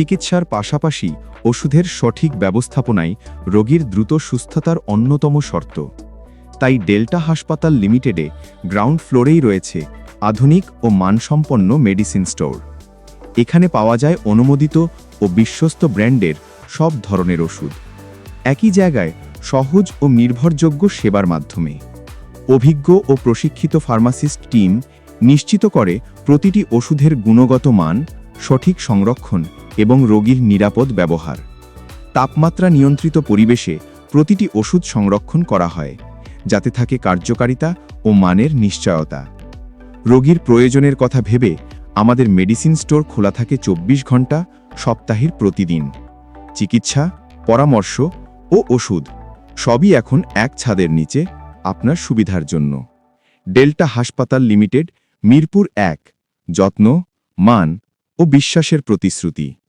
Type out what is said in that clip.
চিকিৎসার পাশাপাশি ওষুধের সঠিক ব্যবস্থাপনাই রোগীর দ্রুত সুস্থতার অন্যতম শর্ত। তাই ডেল্টা হাসপাতাল লিমিটেডে গ্রাউন্ড ফ্লোরেই রয়েছে আধুনিক ও মানসম্পন্ন মেডিসিন স্টোর। এখানে পাওয়া যায় অনুমোদিত ও বিশ্বস্ত ব্র্যান্ডের সব ধরনের ওষুধ। একই জায়গায় সহজ ও নির্ভরযোগ্য সেবার মাধ্যমে। অভিজ্ঞ ও প্রশিক্ষিত ফার্মাসিস্ট টিম নিশ্চিত করে প্রতিটি ওষুধের গুণগত মান, সঠিক সংরক্ষণ এবং রোগীর নিরাপদ ব্যবহার। তাপমাত্রা নিয়ন্ত্রিত পরিবেশে প্রতিটি ওষুধ সংরক্ষণ করা হয়, যাতে থাকে কার্যকারিতা ও মানের নিশ্চয়তা। রোগীর প্রয়োজনের কথা ভেবে আমাদের মেডিসিন স্টোর খোলা থাকে চব্বিশ ঘণ্টা সপ্তাহের প্রতিদিন। চিকিৎসা, পরামর্শ ও ওষুধ, সবই এখন এক ছাদের নিচে আপনার সুবিধার জন্য। ডেল্টা হাসপাতাল লিমিটেড, মিরপুর এক, যত্ন, মান ও বিশ্বাসের প্রতিশ্রুতি।